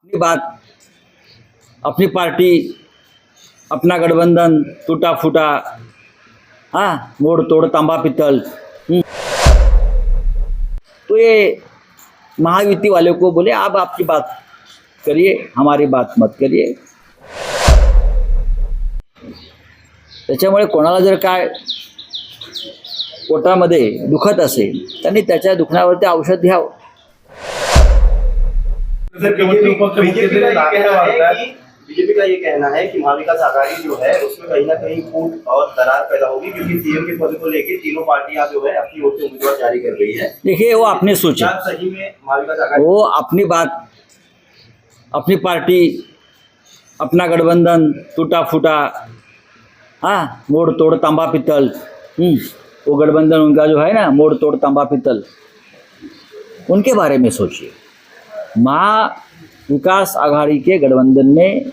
अपनी बात अपनी पार्टी अपना गठबंधन टूटा फूटा हाँ मोड़ तोड़ तांबा पितल हम्म। तो ये महायुति वाले को बोले आप आपकी बात करिए हमारी बात मत करिए त्याच्यामुळे कोणाला जर काय पोटामध्ये दुखत असेल त्यांनी त्याच्या दुखण्यावरती औषध घ्यावं बीजेपी का ये कहना है कि बीजेपी का ये कहना है कि महाविकास आघाड़ी जो है उसमें कहीं ना कहीं फूट और दरार पैदा होगी क्योंकि सीएम के पद को लेकर तीनों पार्टियाँ जो है अपनी ओर से उम्मीदवार जारी कर रही है। देखिए वो अपने सोचे। सही में महाविकास आघाड़ी वो अपनी बात अपनी पार्टी अपना गठबंधन टूटा फूटा हाँ मोड़ तोड़ तांबा पित्तल हम्म, वो गठबंधन उनका जो है ना मोड़ तोड़ तांबा पित्तल उनके बारे में सोचिए। महा विकास आघाड़ी के गठबंधन में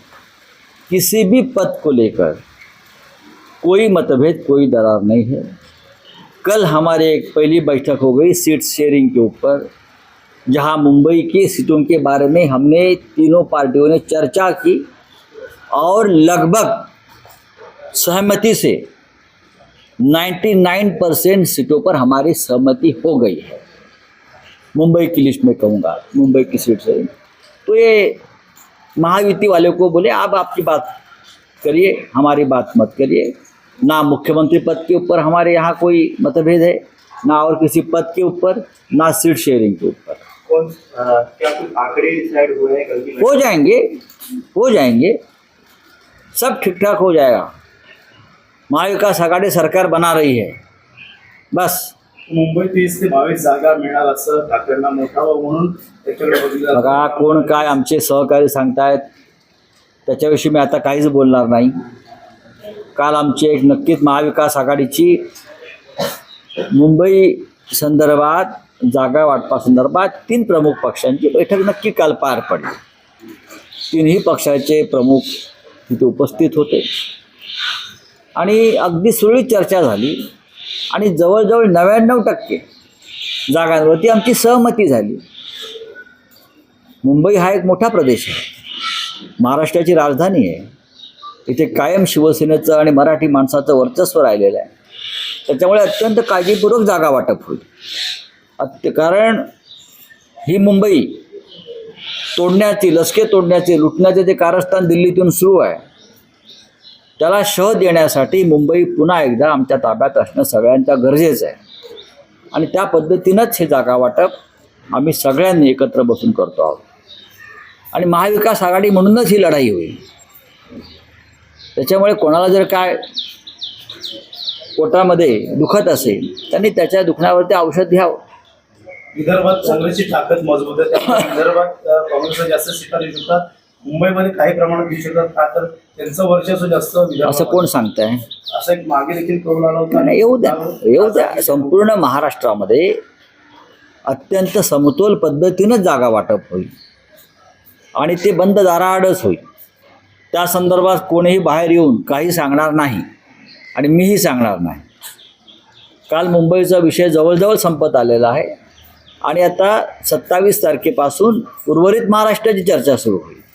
किसी भी पद को लेकर कोई मतभेद, कोई दरार नहीं है। कल हमारे एक पहली बैठक हो गई सीट शेयरिंग के ऊपर, जहाँ मुंबई की सीटों के बारे में हमने तीनों पार्टियों ने चर्चा की और लगभग सहमति से 99 परसेंट सीटों पर हमारी सहमति हो गई है। मुंबई की लिस्ट में कहूँगा मुंबई की सीट से। तो ये महायुति वाले को बोले आप आपकी बात करिए हमारी बात मत करिए। ना मुख्यमंत्री पद के ऊपर हमारे यहाँ कोई मतभेद है ना और किसी पद के ऊपर ना सीट शेयरिंग के ऊपर। हो जाएँगे हो जाएँगे। सब ठीक ठाक हो जाएगा। महाविकास आघाडी सरकार बना रही है। बस। मुंबईत तीस ते बावीस जागा मिळणार असं ठाकरेंना मोठा म्हणून त्याच्याकडे बघितलं बघा कोण काय आमचे सहकारी सांगतायत त्याच्याविषयी मी आता काहीच बोलणार नाही. काल आमची एक नक्कीच महाविकास आघाडीची मुंबई संदर्भात जागा वाटपासंदर्भात तीन प्रमुख पक्षांची बैठक नक्की काल पार पडली. तीनही पक्षाचे प्रमुख तिथे उपस्थित होते. आणि अगदी सुरळीत चर्चा झाली. आणि जवळजवळ नव्याण्णव टक्के जागांवरती आमची सहमती झाली. मुंबई हा एक मोठा प्रदेश आहे. महाराष्ट्राची राजधानी आहे. इथे कायम शिवसेनेचं आणि मराठी माणसाचं वर्चस्व राहिलेलं आहे. त्याच्यामुळे अत्यंत काळजीपूर्वक जागा वाटप होईल. अत्य कारण ही मुंबई तोडण्याची लसके तोडण्याचे लुटण्याचे जे कारस्थान दिल्लीतून सुरू आहे त्याला शह देण्यासाठी मुंबई पुन्हा एकदा आमच्या ताब्यात असणं सगळ्यांच्या गरजेचं आहे. आणि त्या पद्धतीनंच हे जागा वाटप आम्ही सगळ्यांनी एकत्र बसून करतो आहोत. आणि महाविकास आघाडी म्हणूनच ही लढाई होईल. त्याच्यामुळे कोणाला जर काय पोटामध्ये दुखत असेल त्यांनी त्याच्या दुखण्यावरती औषध घ्यावं. विदर्भात काँग्रेसची ताकद मजबूत आहे विदर्भात काँग्रेसला जास्त सीटा देऊ शकतात मुंबईमध्ये काही प्रमाणात शकतात का तर त्यांचं वर्चस्व जास्त असं कोण सांगताय? असं एक मागे देखील करून आला होता. नाही येऊ द्या. येऊ द्या. संपूर्ण महाराष्ट्रामध्ये अत्यंत समतोल पद्धतीनं जागा वाटप होईल. आणि ते बंद दाराआडच होईल. त्या संदर्भात कोणीही बाहेर येऊन काही सांगणार नाही. आणि मीही सांगणार नाही. काल मुंबईचा विषय जवळजवळ संपत आलेला आहे. आणि आता सत्तावीस तारखेपासून उर्वरित महाराष्ट्राची चर्चा सुरू होईल.